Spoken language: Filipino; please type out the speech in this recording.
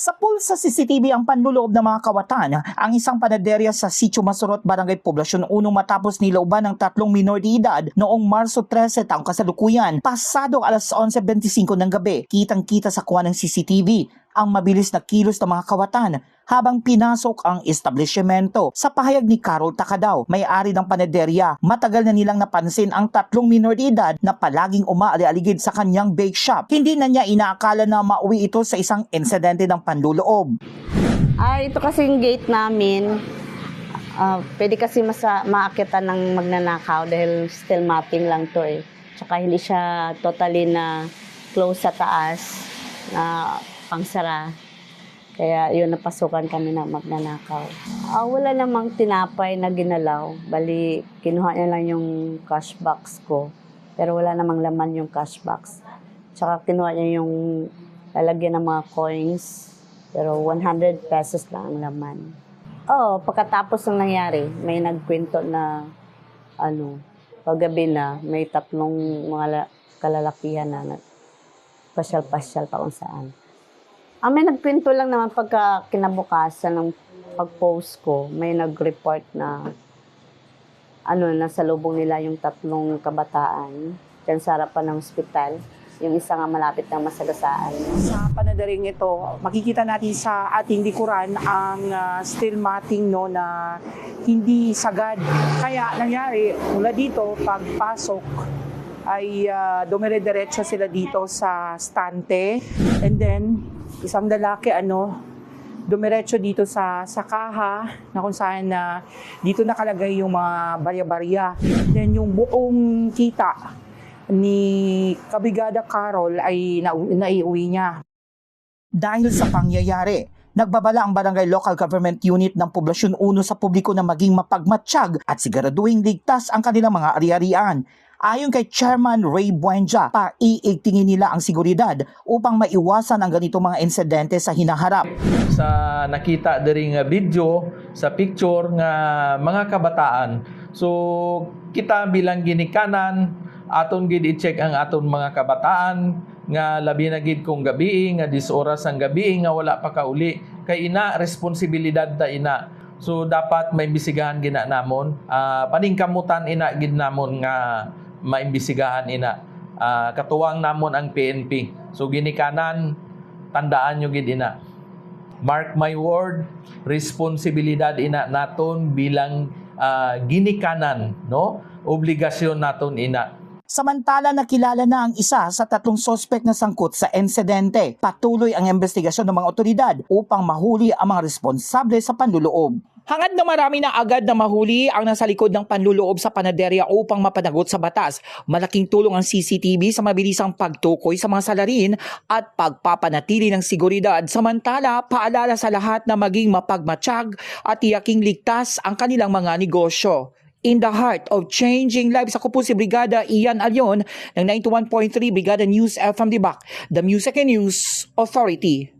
Sa pool sa CCTV ang panluloob ng mga kawatan, ang isang panaderya sa Sitio Masurot, Barangay Poblasyon 1 matapos nilauban ng tatlong minor de edad noong Marso 13 taong kasalukuyan, pasado alas 11.25 ng gabi. Kitang-kita sa kuha ng CCTV ang mabilis na kilos ng mga kawatan habang pinasok ang establishmento. Sa pahayag ni Carol Takadaw, may-ari ng panaderya, matagal na nilang napansin ang tatlong minor de edad na palaging umaali-aligid sa kanyang bake shop. Hindi na niya inaakala na mauwi ito sa isang insidente ng panluloob. Ah, ito kasi yung gate namin. Ah, pwede kasi masa, maakitan ng magnanakaw dahil still mapping lang to eh. Tsaka hindi siya totally na close sa taas na pangsara. Kaya yun, napasukan kami ng magnanakaw. Ah, wala namang tinapay na ginalaw. Bali, kinuha niya lang yung cash box ko. Pero wala namang laman yung cash box. Tsaka kinuha niya yung lalagyan ng mga coins. Pero 100 pesos lang ang laman. Oo, pagkatapos ng nangyari, may nagkwento na ano, paggabi na, may tatlong mga la- kalalakihan na pasyal-pasyal pa kung saan. Ah, may nagkwento lang naman pagka kinabukasan ng pag-post ko, may nag-report na ano, nasa lubong nila yung tatlong kabataan dyan sa harapan ng ospital. Yung isa nga malapit ng masagasaan. Sa panadaring ito, makikita natin sa ating likuran ang ah, steel matting no, na hindi sagad. Kaya nangyari, mula dito, pagpasok, ay uh, dumire-diretso sila dito sa stante. And then, isang lalaki, ano, dumiretso dito sa sa kaha na kung saan na dito nakalagay yung mga barya-barya. Then yung buong kita ni Kabigada Carol ay na, naiuwi niya. Dahil sa pangyayari, nagbabala ang Barangay Local Government Unit ng Poblasyon 1 sa publiko na maging mapagmatsyag at siguraduhin ligtas ang kanilang mga ari-arian. Ayon kay Chairman Ray Buenja, paiigtingin nila ang seguridad upang maiwasan ang ganitong mga insidente sa hinaharap. sa nakita diri nga video sa picture nga mga kabataan so kita bilang ginikanan aton gid i-check ang aton mga kabataan nga labi na gid kung gabi nga 10 oras ang gabi nga wala pa kauli kay ina responsibilidad ta ina. So dapat maimbisigahan gina namon. Ah, paningkamutan ina gid namon nga maimbisigahan ina. Ah, katuwang namon ang PNP so ginikanan tandaan nyo gid ina. Mark my word, responsibilidad ina naton bilang ah, ginikanan, no? Obligasyon naton ina. Samantala nakilala na ang isa sa tatlong sospek na sangkot sa insidente. Patuloy ang investigasyon ng mga otoridad upang mahuli ang mga responsable sa panluloob. Hangad na marami na agad na mahuli ang nasa likod ng panluloob sa panaderya upang mapanagot sa batas. Malaking tulong ang CCTV sa mabilisang pagtukoy sa mga salarin at pagpapanatili ng seguridad. Samantala, paalala sa lahat na maging mapagmatsyag at tiyaking ligtas ang kanilang mga negosyo. In the heart of changing lives, ako po si Brigada Ian Alyon ng 91.3 Brigada News FM Dibak, the Music and News Authority.